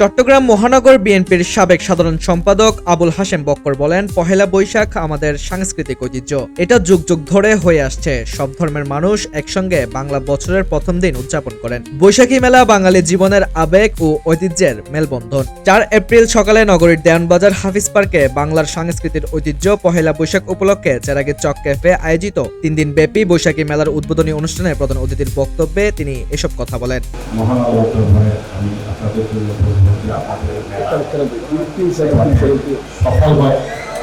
চট্টগ্রাম মহানগর বিএনপির সাবেক সাধারণ সম্পাদক আবুল হাশেম বক্কর বলেন, পহেলা বৈশাখ আমাদের সাংস্কৃতিক ঐতিহ্য। এটা যুগ যুগ ধরে হয়ে আসছে। সব ধর্মের মানুষ একসঙ্গে বাংলা বছরের প্রথম দিন উদযাপন করেন। বৈশাখী মেলা বাঙালি জীবনের আবেগ ও ঐতিহ্যের মেলবন্ধন। চার এপ্রিল সকালে নগরীর দেয়ানবাজার হাফিজ পার্কে বাংলার সাংস্কৃতিক ঐতিহ্য পহেলা বৈশাখ উপলক্ষে চেরাগি চক ক্যাফে আয়োজিত তিন দিন ব্যাপী বৈশাখী মেলার উদ্বোধনী অনুষ্ঠানে প্রধান অতিথির বক্তব্যে তিনি এসব কথা বলেন। মহানগর দরবারে আমি আপনাদের জন্য বলব যে আপনাদের মেলা সফল হয়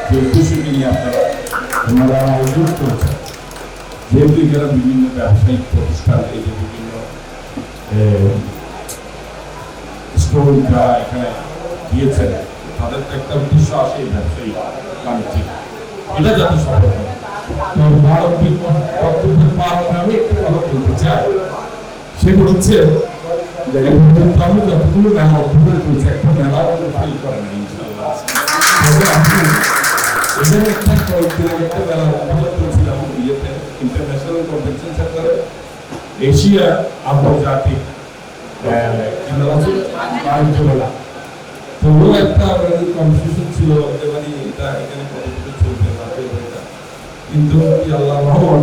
যে উদ্দেশ্যকে নিয়ে আপনারা ওনারা আয়োজন করেছেন যেহেতু এখানে বিভিন্ন ব্যবসায়িক প্রতিষ্ঠান এই যে বিভিন্ন স্টোর যারা এখানে দিয়েছেন তাদের তো একটা উদ্দেশ্য আছে এই ব্যবসায়ী বাণিজ্যিক এটা যাতে সফল হয় তো ভারত বক্তব্যের পালন আমি একটু কথা বলতে চাই সেটা হচ্ছে যে আমি যতগুলো মেলা অধ্যয়ন করেছি একটা মেলা ফেল করে না এখানে একটা কয়েকদিন একটা মেলা অধ্যয়ন করেছিলাম ইয়েতে ইন্টারন্যাশনাল কনভেনশন সেন্টারে এশিয়া আন্তর্জাতিক আহ, কি মেলা ছিল? বাণিজ্য মেলা তো ও একটা কনফিউশন ছিল মানে এটা এখানে কতটুকু চলবে এটা কিন্তু আল্লাহ রহমত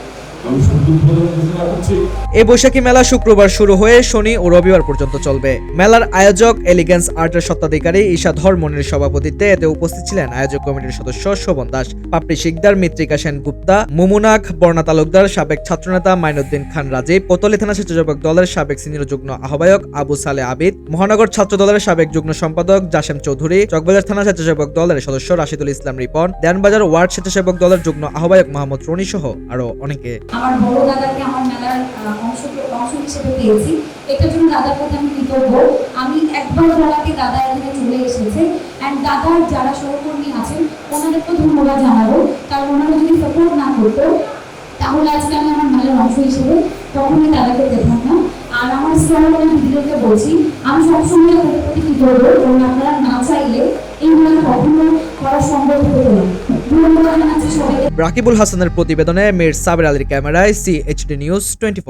এই বৈশাখী মেলা শুক্রবার শুরু হয়ে শনি ও রবিবার পর্যন্ত চলবে। মেলার আয়োজক এলিগেন্স আর্টের স্বত্বাধিকারী ঈশা ধর্মনের সভাপতিত্বে এতে উপস্থিত ছিলেন আয়োজক কমিটির সদস্য শোভন দাস, পাপড়ি শিকদার মিত্রিকা সেন গুপ্তা মুমুনাক বর্ণা তালুকদার, সাবেক ছাত্রনেতা মাইনুদ্দিন খান রাজীব কোতলি থানা স্বেচ্ছাসেবক দলের সাবেক সিনিয়র যুগ্ম আহ্বায়ক আবু সালে আবিদ, মহানগর ছাত্র দলের সাবেক যুগ্ম সম্পাদক জাসেম চৌধুরী, চকবাজার থানা স্বেচ্ছাসেবক দলের সদস্য রাশিদুল ইসলাম রিপন দেয়ানবাজার ওয়ার্ড স্বেচ্ছাসেবক দলের যুগ্ম আহ্বায়ক মোহাম্মদ রনি সহ আরও অনেকে। আমার বড় দাদাকে আমার মেলার অংশ অংশ হিসেবে পেয়েছি। এটার জন্য দাদার প্রতি আমি কৃতজ্ঞ। আমি একবার বলাতে দাদা এখানে চলে এসেছে। অ্যান্ড দাদার যারা সহকর্মী আছেন ওনাদেরকে ধন্যবাদ জানাব। কারণ ওনারা যদি সাপোর্ট না করতো, তাহলে আজকে আমি আমার মেলার অংশ হিসেবে কখনোই দাদাকে দেখতাম না। আর আমার সহকর্মী দিদিদেরকে বলছি, আমি সবসময় তাদের প্রতি কৃতজ্ঞ। এবং আপনারা না চাইলে এইগুলো কখনো করা সম্ভব হতো না। রাকিবুল হাসানের প্রতিবেদনে মীর সাবের আলীর ক্যামেরায় সিএইচডি নিউজ টোয়েন্টি